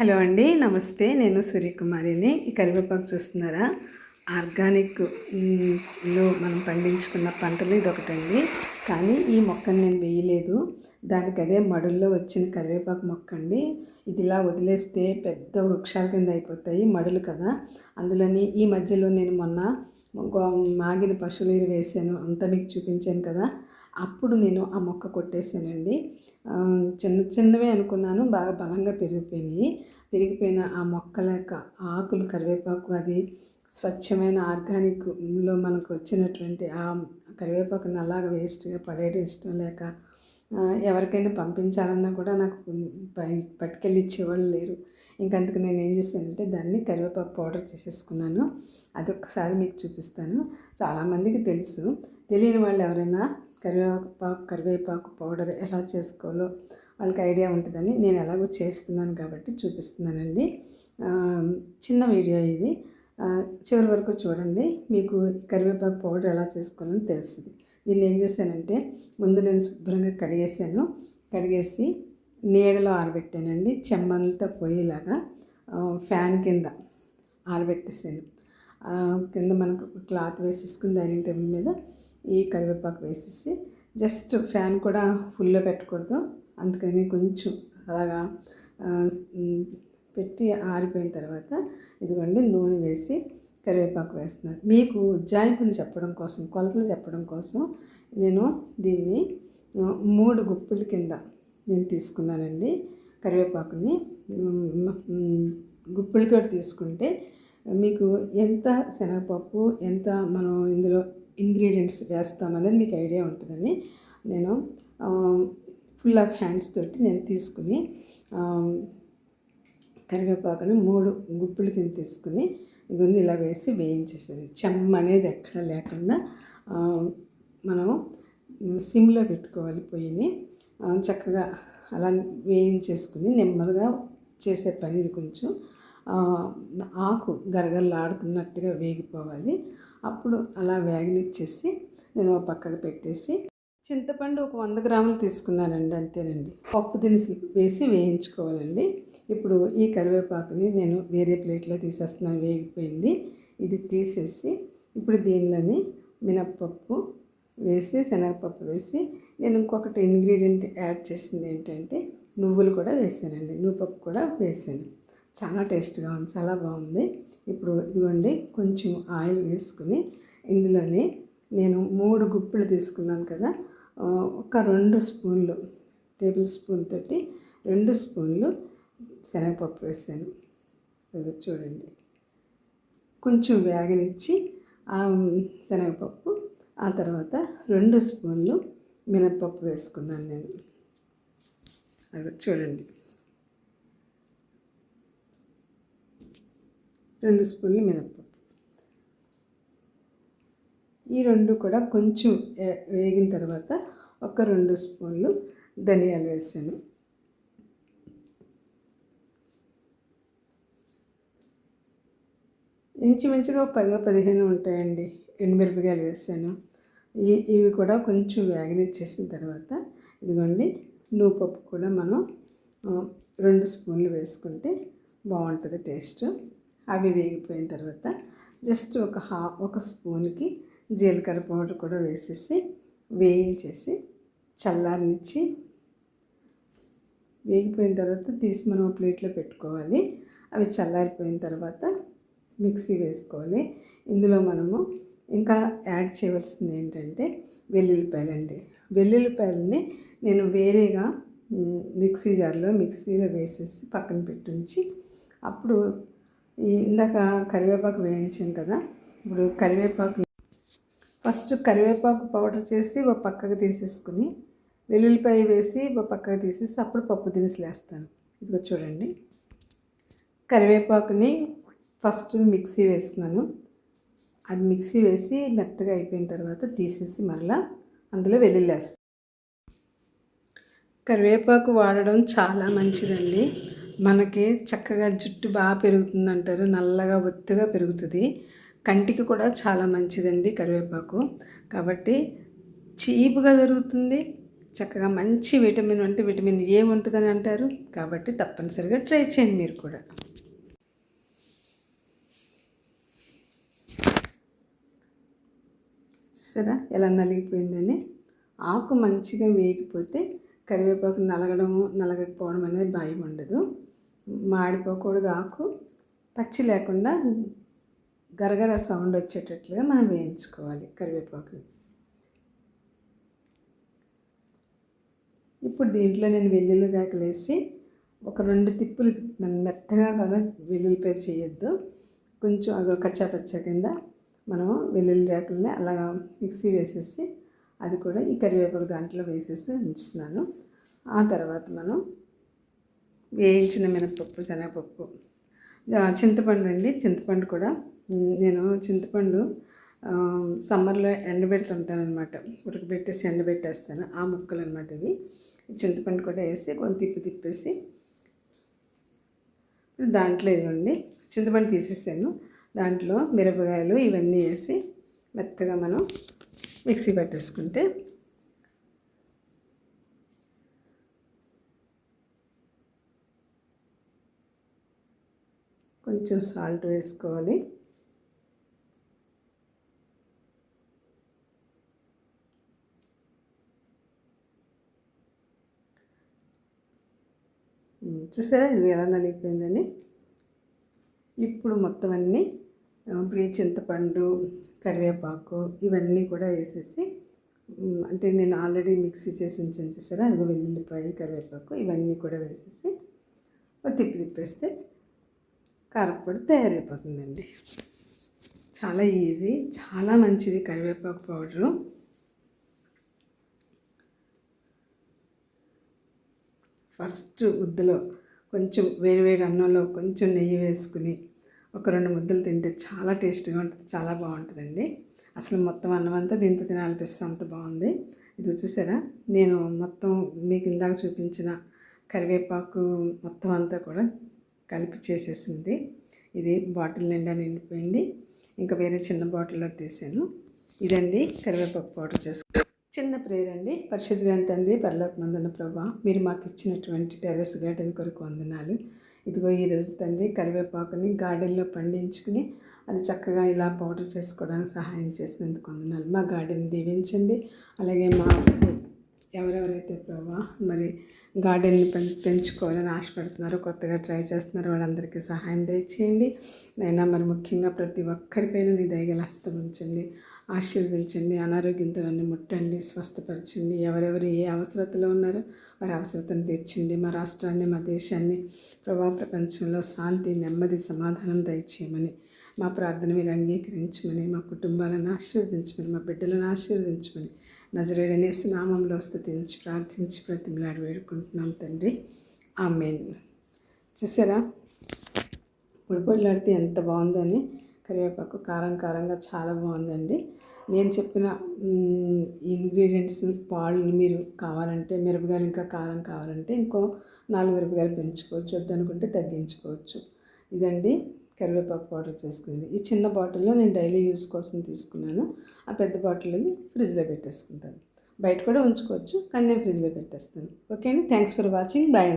Hello అండి నమస్తే. నేను సూర్యకుమారిని. ఈ కరివేపాకు చూస్తున్నారా? ఆర్గానిక్లో మనం పండించుకున్న పంటలు ఇది ఒకటండి కానీ ఈ మొక్కను నేను వేయలేదు. దానికి అదే మడుల్లో వచ్చిన కరివేపాకు మొక్క అండి ఇది ఇలా వదిలేస్తే పెద్ద వృక్షాల కింద అయిపోతాయి మడులు కదా. అందులోని ఈ మధ్యలో నేను మొన్న గో- మాగిన పశువులు వేసాను అంతా మీకు చూపించాను కదా. అప్పుడు నేను ఆ మొక్క కొట్టేశానండి. చిన్న చిన్నవే అనుకున్నాను బాగా బలంగా పెరిగిపోయినాయి. పెరిగిపోయిన ఆ మొక్కల యొక్క ఆకులు కరివేపాకు అది స్వచ్ఛమైన ఆర్గానిక్లో మనకు వచ్చినటువంటి ఆ కరివేపాకుని అలాగ వేస్ట్గా పడేయడం ఇష్టం లేక ఎవరికైనా పంపించాలన్నా కూడా నాకు పట్టుకెళ్ళి ఇచ్చేవాళ్ళు లేరు. ఇంకందుకు నేను ఏం చేశానంటే దాన్ని కరివేపాకు పౌడర్ చేసేసుకున్నాను. అదొకసారి మీకు చూపిస్తాను. చాలామందికి తెలుసు. తెలియని వాళ్ళు ఎవరైనా కరివేపాకు కరివేపాకు పౌడర్ ఎలా చేసుకోవాలో వాళ్ళకి ఐడియా ఉంటుందని నేను ఎలాగో చేస్తున్నాను కాబట్టి చూపిస్తున్నానండి. చిన్న వీడియో ఇది. చివరి వరకు చూడండి. మీకు కరివేపాకు పౌడర్ ఎలా చేసుకోవాలని తెలుస్తుంది. దీన్ని ఏం చేశానంటే ముందు నేను శుభ్రంగా కడిగేసాను కడిగేసి నీడలో ఆరబెట్టానండి చెమ్మంతా పోయేలాగా ఫ్యాన్ కింద ఆరబెట్టేసాను. కింద మనకు క్లాత్ వేసేసుకుని డైనింగ్ టేబుల్ మీద ఈ కరివేపాకు వేసేసి జస్ట్ ఫ్యాన్ కూడా ఫుల్లో పెట్టకూడదు అందుకని కొంచెం అలాగా పెట్టి ఆరిపోయిన తర్వాత ఇదిగోండి నూనె వేసి కరివేపాకు వేస్తున్నాను. మీకు ఉజ్జాయింపుని చెప్పడం కోసం కొలతలు చెప్పడం కోసం నేను దీన్ని మూడు గుప్పుల కింద నేను తీసుకున్నానండి. కరివేపాకుని. ఉమ్, తీసుకుంటే మీకు ఎంత శనగపప్పు ఎంత మనం ఇందులో ఇంగ్రీడియంట్స్ వేస్తామనేది మీకు ఐడియా ఉంటుందని నేను ఫుల్ ఆఫ్ హ్యాండ్స్ తోటి నేను తీసుకుని కరివేపాకుని మూడు గుప్పులు కింద తీసుకుని ఇవన్నీ ఇలా వేసి వేయించేసేది. చెమ్మ అనేది ఎక్కడ లేకుండా మనం సిమ్లో పెట్టుకోవాలి పొయ్యిని. చక్కగా అలా వేయించేసుకుని నెమ్మదిగా చేసే పని ఇది కొంచెం. ఆకు గరగరలాడుతున్నట్టుగా వేగిపోవాలి. అప్పుడు అలా వేగనిచ్చేసి నేను పక్కకు పెట్టేసి చింతపండు ఒక వంద గ్రాములు తీసుకున్నానండి అంతేనండి. పప్పు దినుసులు వేసి వేయించుకోవాలండి. ఇప్పుడు ఈ కరివేపాకుని నేను వేరే ప్లేట్లో తీసేస్తున్నాను వేగిపోయింది. ఇది తీసేసి ఇప్పుడు దీనిలోని మినప్పప్పు వేసి శనగపప్పు వేసి నేను ఇంకొకటి ఇంగ్రీడియంట్ యాడ్ చేసింది ఏంటంటే నువ్వులు కూడా వేసానండి. నువ్వుపప్పు కూడా వేసాను. చాలా టేస్ట్గా ఉంది చాలా బాగుంది. ఇప్పుడు ఇదిగోండి కొంచెం ఆయిల్ వేసుకుని ఇందులోనే నేను మూడు గుప్పులు తీసుకున్నాను కదా ఒక రెండు స్పూన్లు టేబుల్ స్పూన్ తోటి రెండు స్పూన్లు శనగపప్పు వేసాను. అది చూడండి. కొంచెం వేగనిచ్చి ఆ శనగపప్పు ఆ తర్వాత రెండు స్పూన్లు మినప్పప్పు వేసుకున్నాను నేను. అది చూడండి. రెండు స్పూన్లు మినప్పప్పు. ఈ రెండు కూడా కొంచెం వేగిన తర్వాత ఒక రెండు స్పూన్లు ధనియాలు వేసాను. ఇంచుమించుగా ఒక పదో పదిహేను ఉంటాయండి. ఎండుమిరపకాయలు వేసాను. ఇవి కూడా కొంచెం వేగనిచ్చేసిన తర్వాత ఇదిగోండి నువ్వుపప్పు కూడా మనం రెండు స్పూన్లు వేసుకుంటే బాగుంటుంది టేస్ట్. అవి వేగిపోయిన తర్వాత జస్ట్ ఒక హా ఒక స్పూన్కి జీలకర్ర పౌడర్ కూడా వేసేసి వేయించేసి చల్లారనిచ్చి వేగిపోయిన తర్వాత తీసి మనం ప్లేట్లో పెట్టుకోవాలి. అవి చల్లారిపోయిన తర్వాత మిక్సీ వేసుకోవాలి. ఇందులో మనము ఇంకా యాడ్ చేయవలసింది ఏంటంటే వెల్లుల్లిపాయలండి. వెల్లుల్లిపాయలని నేను వేరేగా మిక్సీ జార్లో మిక్సీలో వేసేసి పక్కన పెట్టుంచి అప్పుడు ఈ ఇందాక కరివేపాకు వేయించాం కదా ఇప్పుడు కరివేపాకు ఫస్ట్ కరివేపాకు పౌడర్ చేసి ఒక పక్కకు తీసేసుకుని వెల్లుల్లిపాయ వేసి ఒక పక్కకు తీసేసి అప్పుడు పప్పు దినుసులు వేస్తాను. ఇదిగో చూడండి. కరివేపాకుని ఫస్ట్ మిక్సీ వేస్తున్నాను. అది మిక్సీ వేసి మెత్తగా అయిపోయిన తర్వాత తీసేసి మరలా అందులో వెల్లుల్లి కరివేపాకు వాడడం చాలా మంచిదండి. మనకి చక్కగా జుట్టు బాగా పెరుగుతుంది అంటారు నల్లగా ఒత్తుగా పెరుగుతుంది. కంటికి కూడా చాలా మంచిదండి కరివేపాకు. కాబట్టి చీపుగా దొరుకుతుంది. చక్కగా మంచి విటమిన్ అంటే విటమిన్ ఏ ఉంటుందని అంటారు. కాబట్టి తప్పనిసరిగా ట్రై చేయండి మీరు కూడా. చూసారా? ఎలా నలిగిపోయిందని? ఆకు మంచిగా వేగిపోతే కరివేపాకు నలగడము నలగకపోవడం అనేది భయం ఉండదు. మాడిపోకూడదు ఆకు. పచ్చి లేకుండా గరగర సౌండ్ వచ్చేటట్లుగా మనం వేయించుకోవాలి కరివేపాకుని. ఇప్పుడు దీంట్లో నేను వెల్లుల్లి రేకలు వేసి ఒక రెండు తిప్పులు మెత్తగా కూడా వెల్లుల్లిపాయ చేయొద్దు. కొంచెం అగో కచ్చాపచ్చ కింద మనము వెల్లుల్లి రేకల్ని అలాగా మిక్సీ వేసేసి అది కూడా ఈ కరివేపాకు దాంట్లో వేసేసి ఉంచుతున్నాను. ఆ తర్వాత మనం వేయించిన మినపప్పు శనగపప్పు చింతపండు అండి. చింతపండు కూడా నేను చింతపండు సమ్మర్లో ఎండబెడుతుంటాను అనమాట ఉడకబెట్టేసి ఎండబెట్టేస్తాను. ఆ ముక్కలు అనమాట ఇవి. చింతపండు కూడా వేసి కొంచెం తిప్పి తిప్పేసి దాంట్లో ఇవ్వండి. చింతపండు తీసేసాను. దాంట్లో మిరపకాయలు ఇవన్నీ వేసి మెత్తగా మనం మిక్సీ పట్టేసుకుంటే కొంచెం సాల్ట్ వేసుకోవాలి. చూసారా? ఇది ఎలా నలిగిపోయిందని? ఇప్పుడు మొత్తం అన్నీ ఇప్పుడు చింతపండు కరివేపాకు ఇవన్నీ కూడా వేసేసి అంటే నేను ఆల్రెడీ మిక్సీ చేసి ఉంచాను చూసారా? అది వెల్లుల్లిపాయ కరివేపాకు ఇవన్నీ కూడా వేసేసి తిప్పి తిప్పేస్తే కారపొడి తయారైపోతుందండి. చాలా ఈజీ చాలా మంచిది కరివేపాకు పౌడరు. ఫస్ట్ ముద్దలో కొంచెం వేడివేడి అన్నంలో కొంచెం నెయ్యి వేసుకుని ఒక రెండు ముద్దలు తింటే చాలా టేస్ట్గా ఉంటుంది చాలా బాగుంటుందండి. అసలు మొత్తం అన్నం అంతా దీంతో తినాలనిపిస్తే అంత బాగుంది. ఇది చూసారా? నేను మొత్తం మీకు ఇందాక చూపించిన కరివేపాకు మొత్తం అంతా కూడా కలిపి చేసేసింది. ఇది బాటిల్ నిండా నిండిపోయింది. ఇంకా వేరే చిన్న బాటిల్లో తీసాను. ఇదండి కరివేపాకు పౌడర్ చేసుకు చిన్న ప్రేయర్ అండి. పరిశుద్ధి తండ్రి పరలోక మందున ప్రభా మీరు మాకు ఇచ్చినటువంటి టెర్రస్ గార్డెన్ కొరకు వందనాలు. ఇదిగో ఈరోజు తండ్రి కరివేపాకుని గార్డెన్లో పండించుకుని అది చక్కగా ఇలా పౌడర్ చేసుకోవడానికి సహాయం చేసినందుకు వందనాలు. మా గార్డెన్ దీవించండి. అలాగే మా ఎవరెవరైతే ప్రభా మరి గార్డెన్ని పెం పెంచుకోవాలని ఆశపడుతున్నారో కొత్తగా ట్రై చేస్తున్నారో వాళ్ళందరికీ సహాయం దయచేయండి. నైనా మరి ముఖ్యంగా ప్రతి ఒక్కరిపైన నీ దయగల హస్తం ఉంచండి. ఆశీర్వదించండి అనారోగ్యంతో అన్ని ముట్టండి స్వస్థపరచండి. ఎవరెవరు ఏ అవసరతలో ఉన్నారో వారి అవసరతను తీర్చండి. మా రాష్ట్రాన్ని మా దేశాన్ని ప్రభా ప్రపంచంలో శాంతి నెమ్మది సమాధానం దయచేయమని మా ప్రార్థన మీరు అంగీకరించమని మా కుటుంబాలను ఆశీర్వదించమని మా బిడ్డలను ఆశీర్వదించమని నజరేడనే నామంలో స్థుతించి ప్రార్థించి ప్రతిమలాడి వేడుకుంటున్నాం తండ్రి. ఆమెన్. చూసారా? పొడిపొడిలాడితే ఎంత బాగుందని కరివేపాకు కారం కారంగా చాలా బాగుందండి. నేను చెప్పిన ఇంగ్రీడియంట్స్ పాలు మీరు కావాలంటే మిరపకాయలు ఇంకా కారం కావాలంటే ఇంకో నాలుగు మిరపకాయలు పెంచుకోవచ్చు. వద్దనుకుంటే తగ్గించుకోవచ్చు. ఇదండి కరివేపాకు పౌడర్ చేసుకుంది ఈ చిన్న బాటిల్లో నేను డైలీ యూస్ కోసం తీసుకున్నాను. ఆ పెద్ద బాటిల్ని ఫ్రిడ్జ్లో పెట్టేసుకుంటాను. బయట కూడా ఉంచుకోవచ్చు కానీ నేను ఫ్రిడ్జ్లో పెట్టేస్తాను. ఓకే అండి థ్యాంక్స్ ఫర్ వాచింగ్. బాయ్